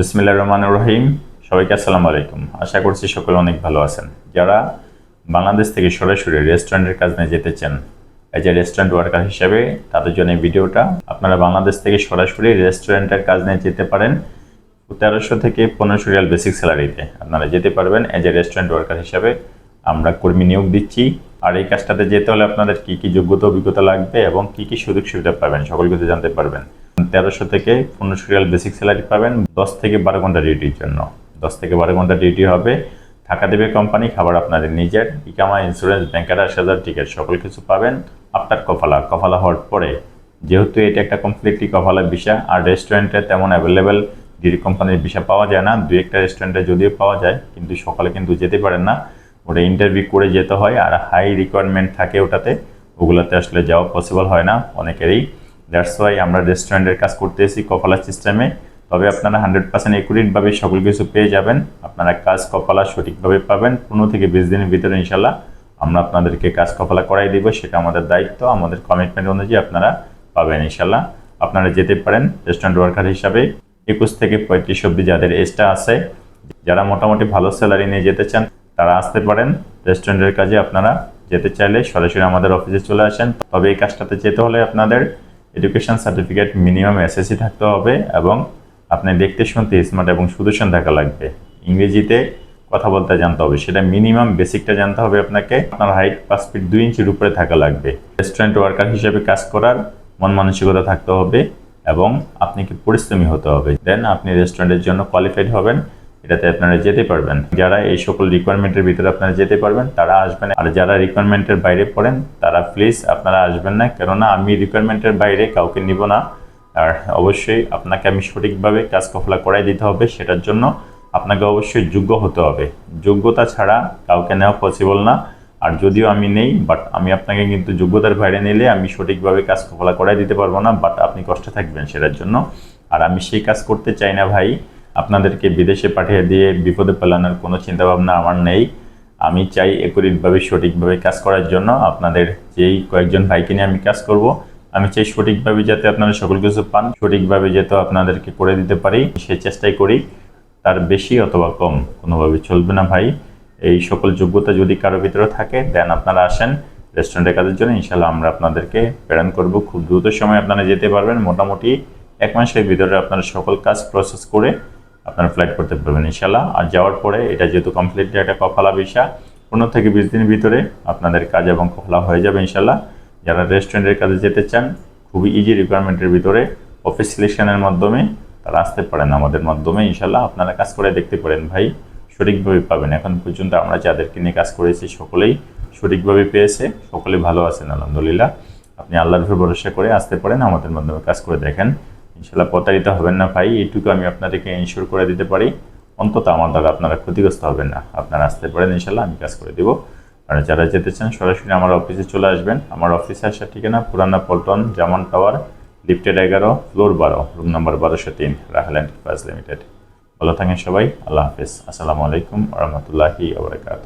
বিসমিল্লা রহমান রহিম। সবাইকে আসসালামু আলাইকুম। আশা করছি সকলে অনেক ভালো আছেন। যারা বাংলাদেশ থেকে সরাসরি রেস্টুরেন্টের কাজ নিয়ে যেতে চান এজ এ রেস্টুরেন্ট ওয়ার্কার হিসেবে তাদের জন্য এই ভিডিওটা, আপনারা বাংলাদেশ থেকে সরাসরি রেস্টুরেন্টের কাজ নিয়ে যেতে পারেন তেরোশো থেকে পনেরোশো রিয়াল বেসিক স্যালারিতে। আপনারা যেতে পারবেন এজ এ রেস্টুরেন্ট ওয়ার্কার হিসেবে আমরা কর্মী নিয়োগ দিচ্ছি। আর এই কাজটাতে যেতে হলে আপনাদের কি কি যোগ্যতা, অভিজ্ঞতা লাগবে এবং কি কি সুযোগ সুবিধা পাবেন, সকল কিছু জানতে পারবেন। তেরোশো থেকে পনেরোশো রিয়াল বেসিক স্যালারি পাবেন দশ থেকে বারো ঘণ্টা ডিউটির জন্য। দশ থেকে বারো ঘণ্টা ডিউটি হবে। টাকা দেবে কোম্পানি খাবার আপনাদের নিজের। ইকামা ইন্স্যুরেন্স ব্যাংকের হাজার টিকিট সকল কিছু পাবেন আপনার কফালা। কফালা হওয়ার পরে যেহেতু এটা একটা কমপ্লিটলি কফালা বিষয় আর রেস্টুরেন্টে তেমন অ্যাভেলেবেল ডিডি কোম্পানির বিষয় পাওয়া যায় না। দু একটা রেস্টুরেন্টে যদিও পাওয়া যায়, কিন্তু সকালে কিন্তু যেতে পারেন না। ওটা ইন্টারভিউ করে যেতে হয়, আর হাই রিকোয়ারমেন্ট থাকে ওটাতে। ওগুলোতে আসলে যাওয়া পসিবল হয় না অনেকেরই। দ্যাটস ওয়াই আমরা রেস্টুরেন্টের কাজ করতে এসেছি কপালা সিস্টেমে তবে আপনারা হান্ড্রেড পার্সেন্ট একুরেটভাবে সকল কিছু পেয়ে যাবেন। আপনারা কাজ কপালা সঠিকভাবে পাবেন। পনেরো থেকে বিশ দিনের ভিতরে ইনশাল্লাহ আমরা আপনাদেরকে কাজ কপালা করাই দেবো। সেটা আমাদের দায়িত্ব। আমাদের কমিটমেন্ট অনুযায়ী আপনারা পাবেন ইনশাল্লাহ। আপনারা যেতে পারেন রেস্টুরেন্ট ওয়ার্কার হিসাবে। একুশ থেকে পঁয়ত্রিশ অব্দি যাদের এজটা আছে, যারা মোটামুটি ভালো স্যালারি নিয়ে যেতে চান, তারা আসতে পারেন। রেস্টুরেন্টের কাজে আপনারা যেতে চাইলে সরাসরি আমাদের অফিসে চলে আসেন। তবে এই কাজটাতে যেতে হলে আপনাদের এডুকেশন সার্টিফিকেট মিনিমাম এসএসসি থাকতে হবে এবং আপনি দেখতে শুনতে স্মার্ট এবং সুদর্শন থাকা লাগবে। ইংরেজিতে কথা বলতে জানতে হবে, সেটা মিনিমাম বেসিকটা জানতে হবে আপনাকে। আপনার হাইট পাঁচ ফিট দুই ইঞ্চির উপরে থাকা লাগবে। রেস্টুরেন্ট ওয়ার্কার হিসেবে কাজ করার মন মানসিকতা থাকতে হবে এবং আপনি কি পরিশ্রমী হতে হবে। দেন আপনি রেস্টুরেন্টের জন্য কোয়ালিফাইড হবেন। এটাতে আপনারা যেতে পারবেন। যারা এই সকল রিকোয়ারমেন্টের ভিতরে আপনারা যেতে পারবেন, তারা আসবেন। আর যারা রিকোয়ারমেন্টের বাইরে পড়েন, তারা প্লিজ আপনারা আসবেন না। কেননা আমি রিকোয়ারমেন্টের বাইরে কাউকে নিব না। আর অবশ্যই আপনাকে আমি সঠিকভাবে কাজ কফলা করাই দিতে হবে, সেটার জন্য আপনাকে অবশ্যই যোগ্য হতে হবে। যোগ্যতা ছাড়া কাউকে নেওয়া পসিবল না। আর যদিও আমি নেই বাট আমি আপনাকে কিন্তু যোগ্যতার বাইরে নিলে আমি সঠিকভাবে কাজ কফলা করাই দিতে পারব না বাট আপনি কষ্টে থাকবেন সেটার জন্য। আর আমি সেই কাজ করতে চাই না ভাই। আপনাদেরকে বিদেশে পাঠিয়ে দিয়ে বিপদে ফেলানোর কোনো চিন্তাভাবনা আমার নেই। আমি চাই একরিতভাবে সঠিকভাবে কাজ করার জন্য আপনাদের যেই কয়েকজন ভাইকে নিয়ে আমি কাজ করব, আমি চাই সঠিকভাবে যাতে আপনারা সকল কিছু পান, সঠিকভাবে যাতে আপনাদেরকে করে দিতে পারি। সেই চেষ্টাই করি, তার বেশি অথবা কম কোনোভাবে চলবে না ভাই। এই সকল যোগ্যতা যদি কারও ভিতরে থাকে, দেন আপনারা আসেন রেস্টুরেন্টের কাজের জন্য। ইনশাল্লাহ আমরা আপনাদেরকে প্রেরণ করব। খুব দ্রুত সময় আপনারা যেতে পারবেন। মোটামুটি এক মাসের ভিতরে আপনারা সকল কাজ প্রসেস করে আপনারা ফ্লাইট করতে পারবেন ইনশাল্লাহ আর যাওয়ার পরে এটা যেহেতু কমপ্লিটলি একটা কফালা ভিসা পনেরো থেকে বিশ দিনের ভিতরে আপনাদের কাজ এবং কফলা হয়ে যাবে ইনশাল্লাহ যারা রেস্টুরেন্টের কাজে যেতে চান, খুবই ইজি রিকোয়ারমেন্টের ভিতরে অফিস সিলেকশনের মাধ্যমে তারা আসতে পারেন আমাদের মাধ্যমে ইনশাল্লাহ আপনারা কাজ করে দেখতে পারেন ভাই, সঠিকভাবে পাবেন। এখন পর্যন্ত আমরা যাদেরকে নিয়ে কাজ করেছি সকলেই সঠিকভাবে পেয়েছে সকলেই ভালো আছেন, আলহামদুলিল্লাহ। আপনি আল্লাহর ভরসা করে আসতে পারেন, আমাদের মাধ্যমে কাজ করে দেখেন। ইনশাল্লাহ প্রতারিত হবেন না ভাই এইটুকু আমি আপনাদেরকে ইনশিওর করে দিতে পারি। অন্তত আমার দ্বারা আপনারা ক্ষতিগ্রস্ত হবেন না। আপনারা আসতে পারেন ইনশাল্লাহ আমি কাজ করে দেবো। আর যারা যেতে চান, সরাসরি আমার অফিসে চলে আসবেন। আমার অফিসে আসার ঠিকানা পুরানা পল্টন, জামান টাওয়ার লিফটেড এগারো, ফ্লোর বারো, রুম নাম্বার বারোশো তিন, রাহেল এন্টারপ্রাইজ লিমিটেড। ভালো থাকেন সবাই, আল্লাহ হাফিজ। আসসালামু আলাইকুম রহমতুল্লাহি আবরকাত